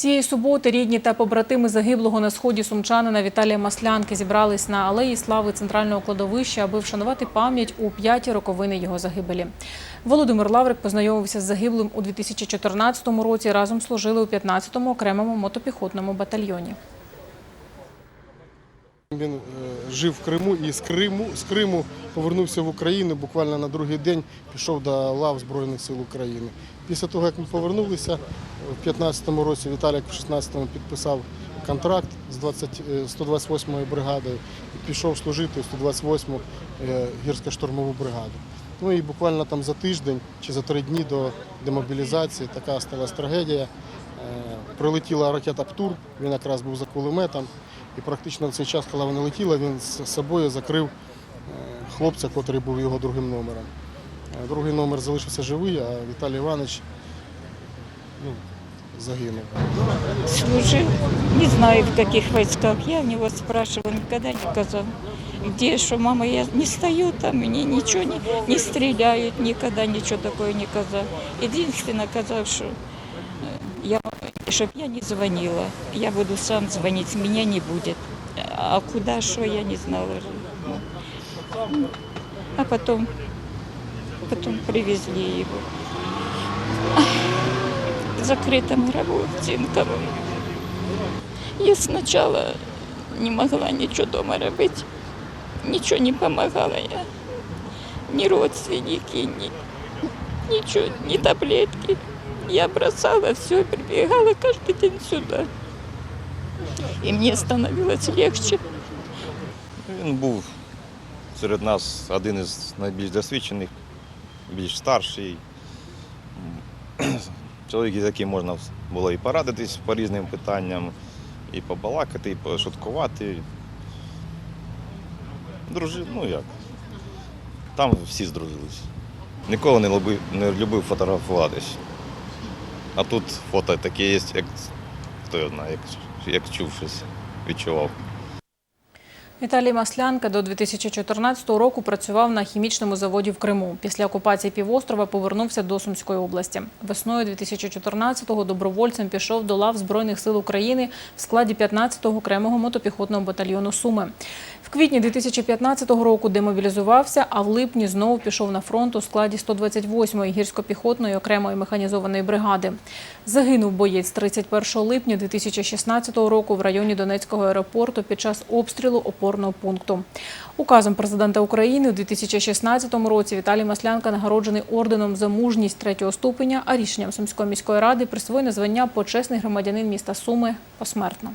Цієї суботи рідні та побратими загиблого на сході сумчанина Віталія Маслянки зібрались на алеї слави центрального кладовища, аби вшанувати пам'ять у п'яті роковини його загибелі. Володимир Лаврик познайомився з загиблим у 2014 році. Разом служили у 15-му окремому мотопіхотному батальйоні. Він е, жив в Криму і з Криму, з Криму повернувся в Україну. Буквально на другий день пішов до лав Збройних сил України. Після того, як ми повернулися, в 15-му році Віталік в 16-му підписав контракт з 20, е, 128-ю бригадою і пішов служити в 128-му е, гірсько-штурмову бригаду. Ну і буквально там за тиждень чи за три дні до демобілізації така сталася трагедія. Прилетіла ракета ПТУР, він якраз був за кулеметом. І практично в цей час, коли вона летіла, він з собою закрив е, хлопця, який був його другим номером. Е, Другий номер залишився живий, а Віталій Іванович ну, загинув. служил, не знаю в каких войсках. Я у него спрашивала, никогда не сказал. Где, что мама, я не стою там, мне ничего не, не стреляют, никогда ничего такое не казал. Единственное казал, что э, я, чтоб я не звонила, я буду сам звонить, меня не будет. А куда, что, я не знала. А потом, потом привезли его. закрытом гробу в Цинковом. Я сначала не могла ничего дома робить, ничего не помогала я. Ни родственники, ни, ничего, ни таблетки. Я бросала все, прибегала каждый день сюда. И мне становилось легче. Він був серед нас один із найбільш досвідчених, більш старший. Чоловік, з яким можна було і порадитись по різним питанням, і побалакати, і пошуткувати. Дружи, ну як. Там всі здружились. Ніколи не любив, не любив фотографуватись. А тут фото таке є, як хто знає, як, як чув щось, відчував. Віталій Маслянка до 2014 року працював на хімічному заводі в Криму. Після окупації півострова повернувся до Сумської області. Весною 2014-го добровольцем пішов до лав Збройних сил України в складі 15-го окремого мотопіхотного батальйону Суми. Квітні 2015 року демобілізувався, а в липні знову пішов на фронт у складі 128-ї гірсько-піхотної окремої механізованої бригади. Загинув боєць 31 липня 2016 року в районі Донецького аеропорту під час обстрілу опорного пункту. Указом президента України у 2016 році Віталій Маслянка нагороджений орденом за мужність третього ступеня, а рішенням Сумської міської ради присвоєно звання почесний громадянин міста Суми посмертно.